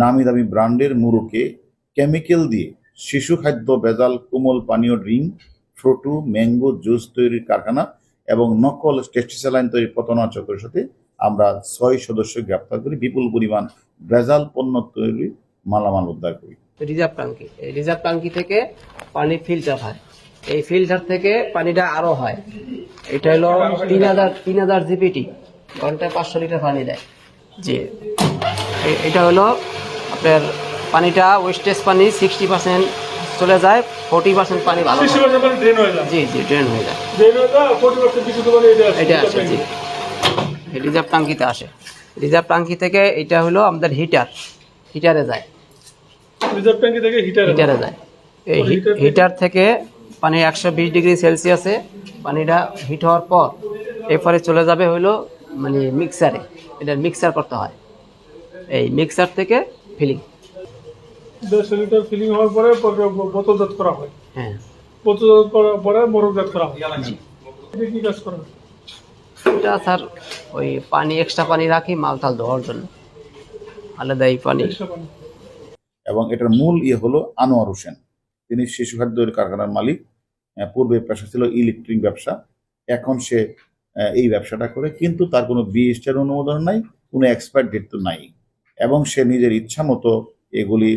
নামি দামি ব্র্যান্ডের মুরুকে কেমিক্যাল দিয়ে শিশু খাদ্য, ভেজাল, কোমল পানীয় ড্রিঙ্ক ফ্রুটু, ম্যাঙ্গো, জুস তৈরির কারখানা এবং নকল টেস্টিস্যালাইন তৈরির পতনা চক্রের সাথে আমরা ছয় সদস্য গ্রেপ্তার করি। বিপুল পরিমাণ ভেজাল পণ্য তৈরি মালামাল উদ্ধার করি। রিজার্ভ ট্যাঙ্কি এই রিজার্ভ ট্যাঙ্কি থেকে পানি ফিল্টার হয়। এই ফিল্টার থেকে পানিটা আরও হয়। এটা হলো তিন হাজার তিন হাজার জিপিটি। ঘন্টায় পাঁচশো লিটার পানি দেয়। জি। এটা হলো আপনার পানিটা ওয়েস্টেজ পানি সিক্সটি পার্সেন্ট চলে যায় ফোর্টি পার্সেন্ট পানি ভালো জি জি ড্রেন হয়ে যায়। এটা আসে জি। রিজার্ভ ট্যাঙ্কিতে আসে। রিজার্ভ ট্যাঙ্কি থেকে এটা হলো আমাদের হিটার হিটারে যায়। রিজার্ভ ট্যাঙ্কি থেকে হিটার হিটারে যায়। এই হিটার থেকে পানি একশো বিশ ডিগ্রি সেলসিয়াসে পানিটা হিট হওয়ার পর এরপরে চলে যাবে হলো মানে মিক্সারে এটা মিক্সার করতে হয়। এই মিক্সার থেকে ফিলিং দেড়শো লিটার ফিলিং হওয়ার পরে বোতলজাত করা হয়। হ্যাঁ। বোতলজাত করার পরে মোরকজাত করা হয়। এটা কি কাজ করা এটা স্যার ওই পানি এক্সট্রা পানি রাখি মাল টাল ধোয়ার জন্য। আলাদা এই পানি। এবং এটার মূল ইয়ে হলো আনোয়ার হোসেন। তিনি শিশু খাদ্য কারখানার মালিক। পূর্বে পেশা ছিল ইলেকট্রিক ব্যবসা। এখন সে এই ব্যবসাটা করে। কিন্তু তার কোনো বিএসটির অনুমোদন নাই কোনো এক্সপায়ার ডেট তো নাই। এবং সে নিজের ইচ্ছা মতো এগুলি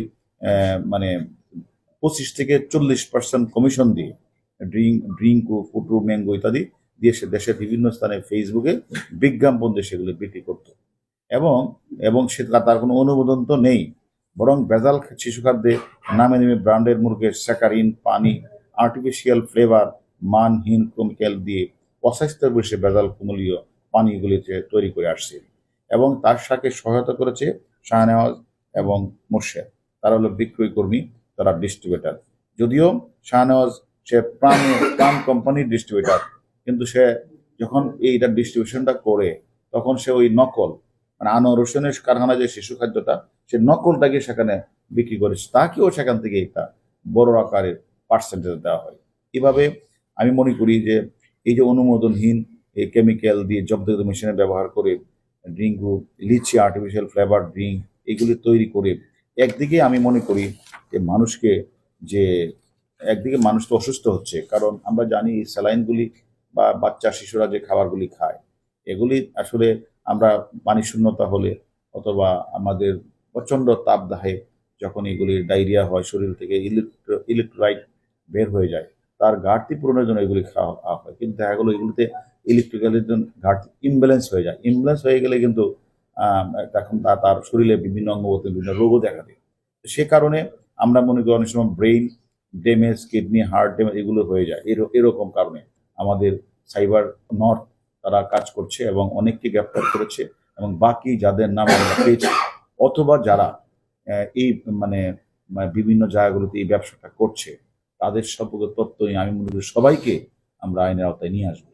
মানে পঁচিশ থেকে চল্লিশ পার্সেন্ট কমিশন দিয়ে ড্রিঙ্ক ড্রিঙ্ক ফুটু ম্যাঙ্গো ইত্যাদি দিয়ে সে দেশের বিভিন্ন স্থানে ফেসবুকে বিজ্ঞাপন দিয়ে সেগুলি বিক্রি করতো। এবং এবং সে তার কোনো অনুমোদন তো নেই। বরং ভেজাল শিশু খাদ্যে নামে নেমে ব্র্যান্ডের মুরগের স্যাকারিন, পানি আর্টিফিশিয়াল ফ্লেভার মানহীন কেমিক্যাল দিয়ে অস্বাস্থ্যের বসে ভেজাল কুমলীয় পানিগুলিতে তৈরি করে আসছে। এবং তার সাথে সহায়তা করেছে শাহনেওয়াজ এবং মোর্শেদ। তারা হলো বিক্রয় কর্মী, তারা ডিস্ট্রিবিউটার যদিও শাহনেওয়াজ সে প্রাণ প্রাণ কোম্পানির ডিস্ট্রিবিউটার কিন্তু সে যখন এইটা ডিস্ট্রিবিউশনটা করে, তখন সে ওই নকল মানে আনোয়ার হোসেনের কারখানা যে শিশু খাদ্যটা, সে নকলটাকে সেখানে বিক্রি করেছে। তাকেও সেখান থেকে একটা বড় আকারের পার্সেন্টেজ দেওয়া হয়। এভাবে আমি মনে করি যে, এই যে অনুমোদনহীন এই কেমিক্যাল দিয়ে জব্দ মেশিনের ব্যবহার করে ড্রিঙ্কু লিচি আর্টিফিশিয়াল ফ্লেভার ড্রিঙ্ক এগুলি তৈরি করে একদিকে আমি মনে করি যে মানুষকে যে একদিকে মানুষ তো অসুস্থ হচ্ছে, কারণ আমরা জানি স্যালাইনগুলি বা বাচ্চা, শিশুরা যে খাবারগুলি খায়, এগুলি আসলে আমরা পানি শূন্যতা হলে অথবা আমাদের প্রচণ্ড তাপদাহে যখন এগুলি ডায়রিয়া হয়, শরীর থেকে ইলেকট্রো ইলেকট্রোলাইট বের হয়ে যায়, তার ঘাটতি পূরণের জন্য এগুলি খাওয়া হয়, কিন্তু দেখা গেলো এগুলিতে ইলেকট্রিক্যালের জন্য ঘাটতি ইমব্যালেন্স হয়ে যায়। ইমব্যালেন্স হয়ে গেলে কিন্তু তখন তার শরীরে বিভিন্ন অঙ্গগত বিভিন্ন রোগও দেখা দেয়। সে কারণে আমরা মনে করি অনেক সময় brain damage kidney heart damage এগুলো হয়ে যায়। এর- এরকম কারণে আমাদের সাইবার নর্থ তারা কাজ করছে এবং অনেককে গ্রেপ্তার করেছে এবং বাকি যাদের নাম আমরা পেয়েছি, অথবা যারা এই মানে বিভিন্ন জায়গাগুলোতে এই ব্যবসাটা করছে, তাদের সম্পর্কে তথ্য নিয়ে আমি মনে করি সবাইকে আমরা আইনের আওতায় নিয়ে আসব।